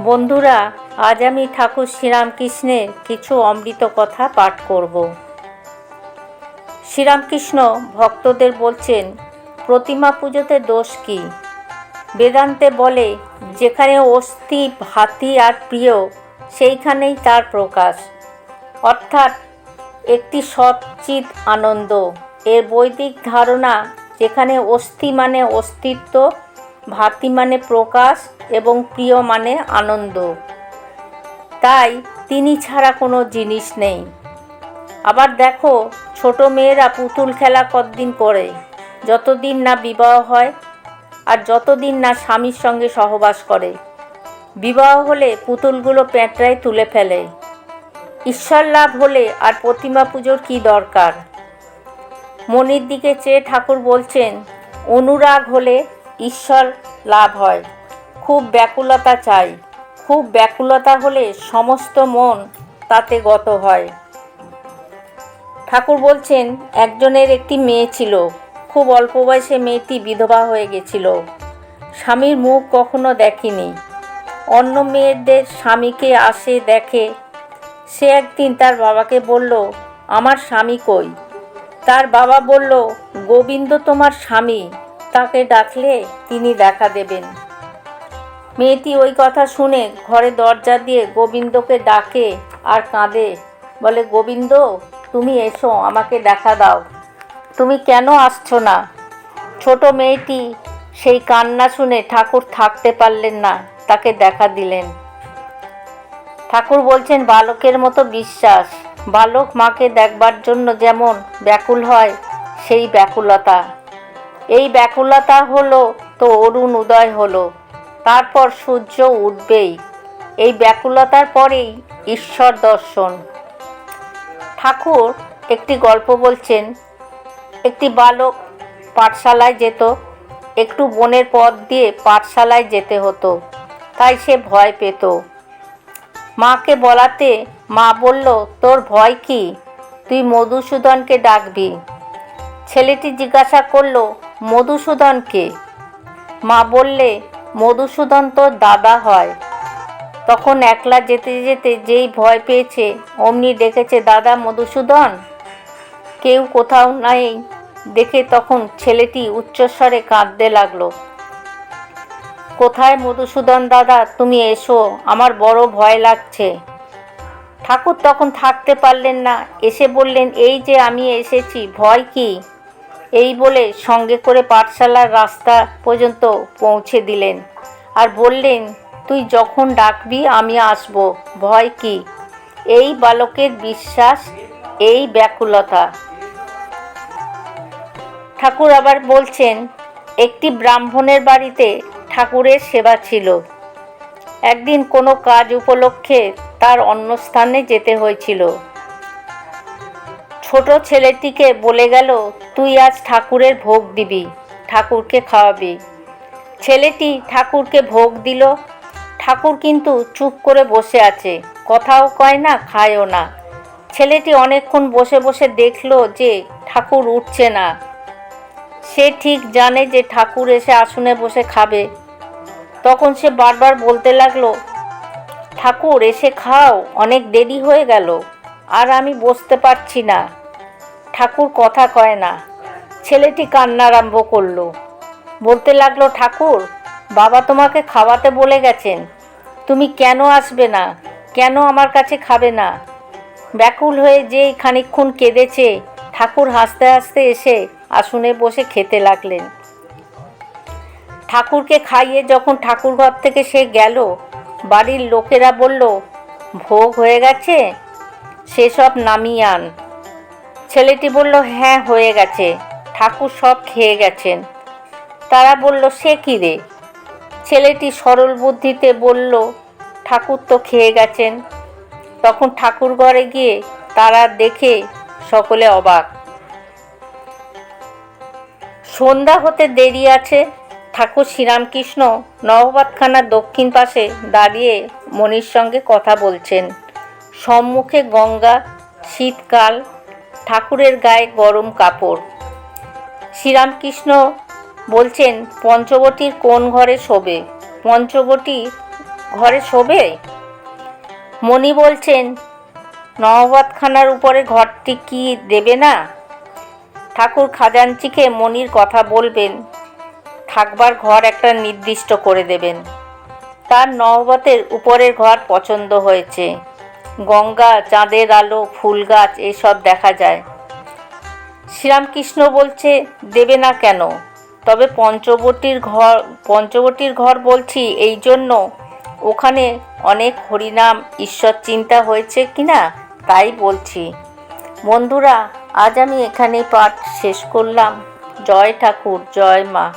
বন্ধুরা, আজ আমি ঠাকুর শ্রীরামকৃষ্ণের কিছু অমৃত কথা পাঠ করব। শ্রীরামকৃষ্ণ ভক্তদের বলছেন, প্রতিমা পুজোতে দোষ কি? বেদান্তে বলে, যেখানে অস্থি, ভাতি আর প্রিয়, সেইখানেই তার প্রকাশ। অর্থাৎ, একটি সচ্চিত আনন্দ। এর বৈদিক ধারণা, যেখানে অস্থি মানে অস্তিত্ব ভাতি মানে প্রকাশ এবং প্রিয় মানে আনন্দ। তাই তিনি ছাড়া কোনো জিনিস নেই। আবার দেখো, ছোট মেয়েরা পুতুল খেলা কতদিন করে? যতদিন না বিবাহ হয় আর যতদিন না স্বামীর সঙ্গে সহবাস করে। বিবাহ হলে পুতুলগুলো প্যাঁটরায় তুলে ফেলে। ঈশ্বর লাভ হলে আর প্রতিমা পুজোর কী দরকার? মনির দিকে চেয়ে ঠাকুর বলছেন, অনুরাগ হলে ঈশ্বর লাভ হয়। খুব ব্যাকুলতা চাই। খুব ব্যাকুলতা হলে সমস্ত মন তাতে গত হয়। ঠাকুর বলছেন, একজনের একটি মেয়ে ছিল। খুব অল্প বয়সে মেয়েটি বিধবা হয়ে গেছিল। স্বামীর মুখ কখনো দেখেনি। অন্য মেয়েদের স্বামীকে আসে দেখে। সে একদিন তার বাবাকে বলল, আমার স্বামী কই? তার বাবা বলল, গোবিন্দ তোমার স্বামী। তাকে ডাকলে তিনি দেখা দেবেন। মেয়েটি ওই কথা শুনে ঘরে দরজা দিয়ে গোবিন্দকে ডাকে আর কাঁদে। বলে, গোবিন্দ, তুমি এসো, আমাকে দেখা দাও। তুমি কেন আসছো না? ছোট মেয়েটি সেই কান্না শুনে ঠাকুর থাকতে পারলেন না, তাকে দেখা দিলেন। ঠাকুর বলছেন, বালকের মতো বিশ্বাস। বালক মাকে দেখবার জন্য যেমন ব্যাকুল হয়, সেই ব্যাকুলতা। এই ব্যাকুলতা হলো তো অরুণ উদয় হলো। তারপর সূর্য উঠবেই। এই ব্যাকুলতার পরেই ঈশ্বর দর্শন। ঠাকুর একটি গল্প বলছেন, একটি বালক পাঠশালায় যেত, একটু বনের পথ দিয়ে পাঠশালায় যেতে হতো, তাই সে ভয় পেত। মাকে বলাতে মা বলল, তোর ভয় কি? তুই মধুসূদনকে ডাকবি। ছেলেটি জিজ্ঞাসা করল মধুসূদনকে মা বললে, মধুসূদন তোর দাদা হয়। তখন একলা যেতে যেতে যেই ভয় পেয়েছে, অমনি ডেকেছে দাদা মধুসূদন। কেউ কোথাও নাই দেখে তখন ছেলেটি উচ্চস্বরে কাঁদতে লাগল। কোথায় মধুসূদন দাদা? তুমি এসো, আমার বড় ভয় লাগছে। ঠাকুর তখন থাকতে পারলেন না, এসে বললেন, এই যে আমি এসেছি, ভয় কি? এই বলে সঙ্গে করে পাঠশালার রাস্তা পর্যন্ত পৌঁছে দিলেন। আর বললেন, তুই যখন ডাকবি, আমি আসব। ভয় কি? এই বালকের বিশ্বাস, এই ব্যাকুলতা। ঠাকুর আবার বলছেন, একটি ব্রাহ্মণের বাড়িতে ঠাকুরের সেবা ছিল। একদিন কোনো কাজ উপলক্ষে তার অন্য স্থানে যেতে হয়েছিল। ছোট ছেলেটিকে বলে গেল, তুই আজ ঠাকুরের ভোগ দিবি, ঠাকুরকে খাওয়াবি। ছেলেটি ঠাকুরকে ভোগ দিল। ঠাকুর কিন্তু চুপ করে বসে আছে, কথাও কয় না, খায়ও না। ছেলেটি অনেকক্ষণ বসে বসে দেখল যে ঠাকুর উঠছে না। সে ঠিক জানে যে ঠাকুর এসে আসনে বসে খাবে। তখন সে বারবার বলতে লাগল, ঠাকুর, এসে খাও, অনেক দেরি হয়ে গেল, আর আমি বসতে পারছি না। ঠাকুর কথা কয় না। ছেলেটি কান্না আরম্ভ করল। বলতে লাগল, ঠাকুর, বাবা তোমাকে খাওয়াতে বলে গেছেন। তুমি কেন আসবে না? কেন আমার কাছে খাবে না? ব্যাকুল হয়ে যেই খানিকক্ষণ কেঁদেছে, ঠাকুর হাসতে হাসতে এসে আসনে বসে খেতে লাগলেন। ঠাকুরকে খাইয়ে যখন ঠাকুর ঘর থেকে সে গেল, বাড়ির লোকেরা বলল, ভোগ হয়ে গেছে? সেসব নামিয়ে আন। ছেলেটি বলল হ্যাঁ হয়ে গেছে। ঠাকুর সব খেয়ে গেছেন। তারা বলল, সে কী রে? ছেলেটি সরল বুদ্ধিতে বলল, ঠাকুর তো খেয়ে গেছেন। তখন ঠাকুর ঘরে গিয়ে তারা দেখে সকলে অবাক। সন্ধ্যা হতে দেরি আছে। ঠাকুর শ্রীরামকৃষ্ণ নববাতখানার দক্ষিণ পাশে দাঁড়িয়ে মনির সঙ্গে কথা বলছেন। সম্মুখে গঙ্গা, শীতকাল ঠাকুরের গায়ে গরম কাপড়। শ্রীরামকৃষ্ণ বলছেন, পঞ্চবটির কোন ঘরে শোবে? পঞ্চবটি ঘরে শোবে? মণি বলছেন নহবতখানার উপরে ঘরটি কি দেবে না? ঠাকুর খাজাঞ্চিকে মনির কথা বলবেন, থাকবার ঘর একটা নির্দিষ্ট করে দেবেন। তার নহবতের উপরের ঘর পছন্দ হয়েছে। গঙ্গা, চাঁদের আলো ফুল গাছ এসব দেখা যায়। শ্রীরামকৃষ্ণ বলছে, দেবে না কেন? তবে পঞ্চবটির ঘর পঞ্চবটির ঘর বলছি, এই জন্য ওখানে অনেক হরিনাম, ঈশ্বর চিন্তা হয়েছে কিনা তাই বলছি। বন্ধুরা, আজ আমি এখানেই পাঠ শেষ করলাম। জয় ঠাকুর, জয় মা।